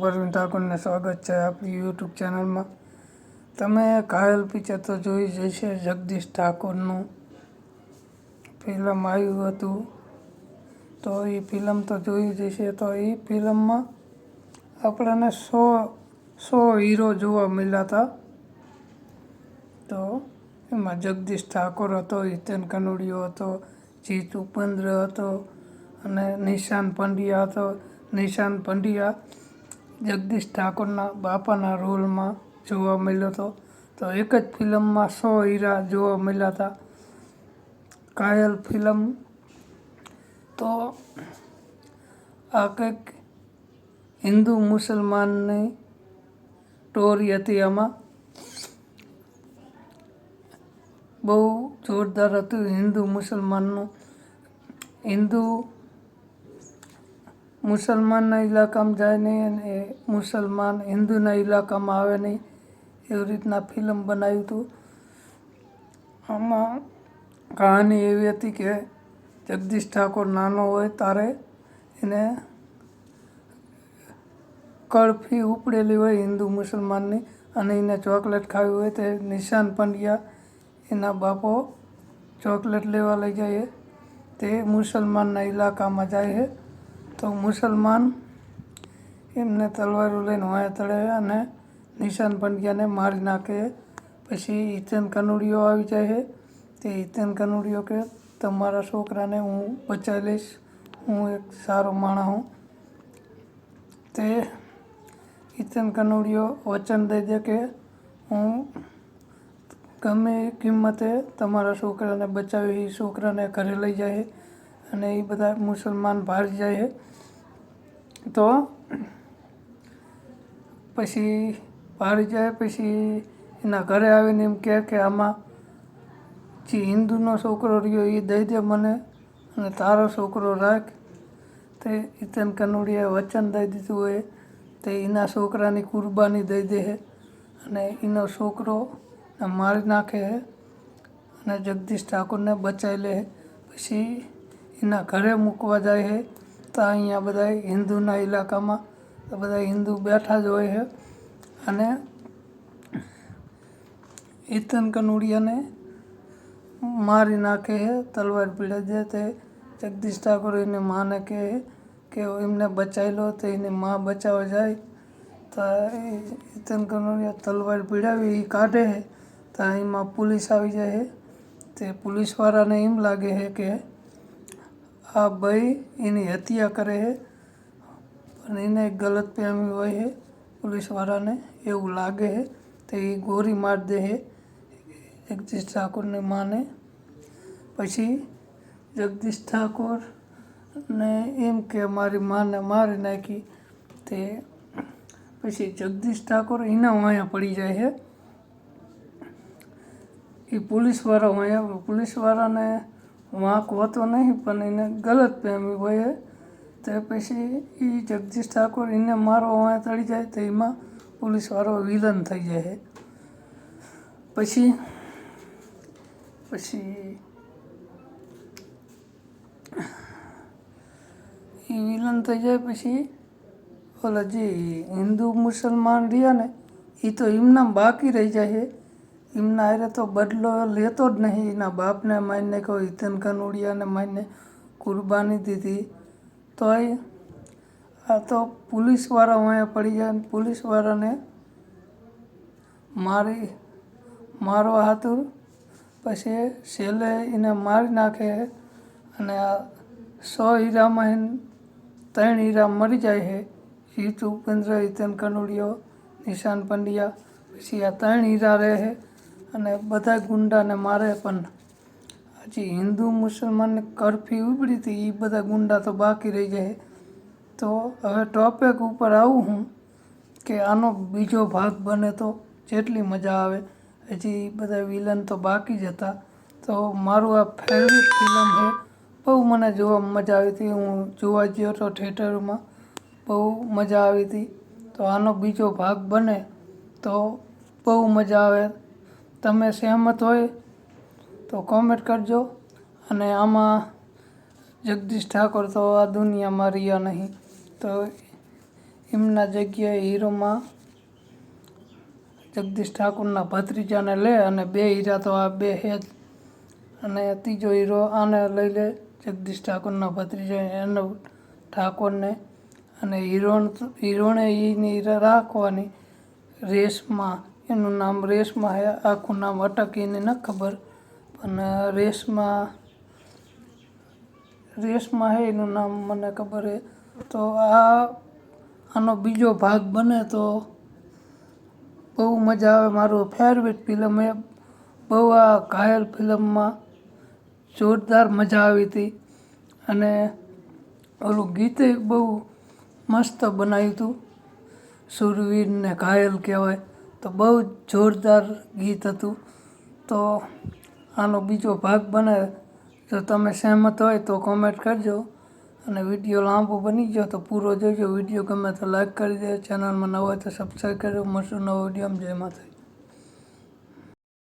પરવીન ઠાકોરને સ્વાગત છે આપણી યુટ્યુબ ચેનલમાં. તમે ઘાયલ પિક્ચર તો જોઈ જશે જગદીશ ઠાકોરનું ફિલ્મ આવ્યું હતું. તો એ ફિલ્મ તો જોઈ જશે તો એ ફિલ્મમાં આપણને સો સો હીરો જોવા મળ્યા હતા. તો એમાં જગદીશ ઠાકોર હતો, હિતેન કનોડિયો હતો, જીત ઉપેન્દ્ર હતો, અને નિશાન પંડ્યા હતો. નિશાન પંડ્યા જગદીશ ઠાકોરના બાપાના રોલમાં જોવા મળ્યો હતો. તો એક જ ફિલ્મમાં સો હીરા જોવા મળ્યા હતા. કાયલ ફિલ્મ. તો આ કંઈક હિન્દુ મુસલમાનની સ્ટોરી હતી આમાં. બહુ જોરદાર હતું હિન્દુ મુસલમાનનું. હિન્દુ મુસલમાનના ઇલાકામાં જાય નહીં અને મુસલમાન હિન્દુના ઇલાકામાં આવે નહીં, એવી રીતના ફિલ્મ બનાવ્યું હતું. આમાં કહાની એવી હતી કે જગદીશ ઠાકોર નાનો હોય ત્યારે એને કળફી ઉપડેલી હોય હિન્દુ મુસલમાનની અને એને ચોકલેટ ખાવી હોય તે નિશાન પંડ્યા એના બાપો ચોકલેટ લેવા લઈ જાય તે મુસલમાનના ઇલાકામાં જાય છે. તો મુસલમાન એમને તલવારો લઈને વાયા તળે અને નિશાન પંડ્યાને મારી નાખે. પછી હિતેન કનુડિયો આવી જાય છે. તે હિતેન કનુડિયો કે, તમારા છોકરાને હું બચાવી લઈશ. હું એક સારો માણસ હું. તે હિતેન કનુડિયો વચન દઈ દે કે, હું ગમે કિંમતે તમારા છોકરાને બચાવી છોકરાને ઘરે લઈ જાય. અને એ બધા મુસલમાન બહાર જાય તો પછી બહાર જાય, પછી એના ઘરે આવીને એમ કહે કે આમાં જે હિન્દુનો છોકરો રહ્યો એ દઈ દે મને અને તારો છોકરો રાખ. તે ઇતન કનોડિયાએ વચન દઈ દીધું હોય, તે એના છોકરાની કુરબાની દઈ દે છે અને એનો છોકરો મારી નાખે છે અને જગદીશ ઠાકોરને બચાવી લે પછી એના ઘરે મૂકવા જાય છે. તો અહીંયા બધા હિન્દુના ઇલાકામાં તો બધા હિન્દુ બેઠા જ હોય છે. અને હિતન કનુડિયાને મારી નાખે છે, તલવાર પીડે જે તે જગદીશ ઠાકોર એને માને કહે કે એમને બચાવી લો, તો એને મા બચાવવા જાય. તો હિતન કનુડિયા તલવાર પીડાવી એ કાઢે છે. તો એમાં પોલીસ આવી જાય છે. તે પોલીસવાળાને એમ લાગે છે કે આ ભાઈ એની હત્યા કરે છે. પણ એને ગલત ફહેમી હોય છે, પોલીસવાળાને એવું લાગે છે. તો એ ગોરી માર દે છે, જગદીશ ઠાકોરની માને. પછી જગદીશ ઠાકોર ને એમ કે મારી માને મારી નાખી. તે પછી જગદીશ ઠાકોર એના વાયા પડી જાય છે. એ પોલીસવાળા વાયા પોલીસવાળાને વાંક હોતો નહીં, પણ એને ગલત ફહેમી હોય તો પછી એ જગદીશ ઠાકોર એને મારવા વાંચ તળી જાય તો એમાં પોલીસવાળો વિલન થઈ જાય. પછી પછી એ વિલન થઈ જાય પછી ઓલા જે હિન્દુ મુસલમાન રહ્યા ને એ તો એમના બાકી રહી જાય છે એમના હારે તો બદલો લેતો જ નહીં. એના બાપને માનીને કહો હિતન કનુડિયાને માનીને કુરબાની દીધી. તોય આ તો પોલીસવાળા અહીંયા પડી જાય અને પોલીસવાળાને મારી, મારવા હતું પછી છેલ્લે એને મારી નાખે અને આ સો હીરામાં એને ત્રણ હીરા મરી જાય છે. હિત ઉપેન્દ્ર હિતન કનુડિયો, નિશાન પંડ્યા. પછી આ ત્રણ હીરા રહે છે. અને બધા ગુંડાને મારે પણ. હજી હિન્દુ મુસલમાનને કરફી ઉબડી હતી એ બધા ગુંડા તો બાકી રહી જાય. તો હવે ટોપિક ઉપર આવું હું કે આનો બીજો ભાગ બને તો જેટલી મજા આવે. હજી બધા વિલન તો બાકી જ હતા. તો મારું આ ફેવરેટ ફિલ્મ છે બહુ મને જોવા મજા આવી હતી. હું જોવા ગયો હતો થિયેટરમાં બહુ મજા આવી હતી. તો આનો બીજો ભાગ બને તો બહુ મજા આવે. તમે સહેમત હોય તો કોમેન્ટ કરજો. અને આમાં જગદીશ ઠાકોર તો આ દુનિયામાં રહ્યા નહીં. તો એમના જગ્યાએ હીરોમાં જગદીશ ઠાકોરના ભત્રીજાને લે અને બે હીરા તો આ બે હે અને ત્રીજો હીરો આને લઈ લે જગદીશ ઠાકોરના ભત્રીજા એને ઠાકોરને. અને હીરોણ હીરોને એની રાખવાની રેસમાં એનું નામ રેસમાં હે, આખું નામ અટકીને ન ખબર. પણ રેસમાં રેસમાં હે એનું નામ મને ખબર હે. તો આ, આનો બીજો ભાગ બને તો બહુ મજા આવે મારું ફેવરેટ ફિલ્મ એ બહુ આ ઘાયલ ફિલ્મમાં જોરદાર મજા આવી હતી. અને ઓલું ગીતે બહુ મસ્ત બનાવ્યું હતું. સુરવીર ને ઘાયલ કહેવાય. તો બહુ જોરદાર ગીત હતું. તો આનો બીજો ભાગ બને. જો તમે સહેમત હોય તો કોમેન્ટ કરજો અને વીડિયો લાંબો બની ગયો તો પૂરો જોજો. વીડિયો ગમે તો લાઈક કરી દે ચેનલમાં નવો હોય તો સબસ્ક્રાઈબ કરજો મળશું નવો વીડિયો જય માતા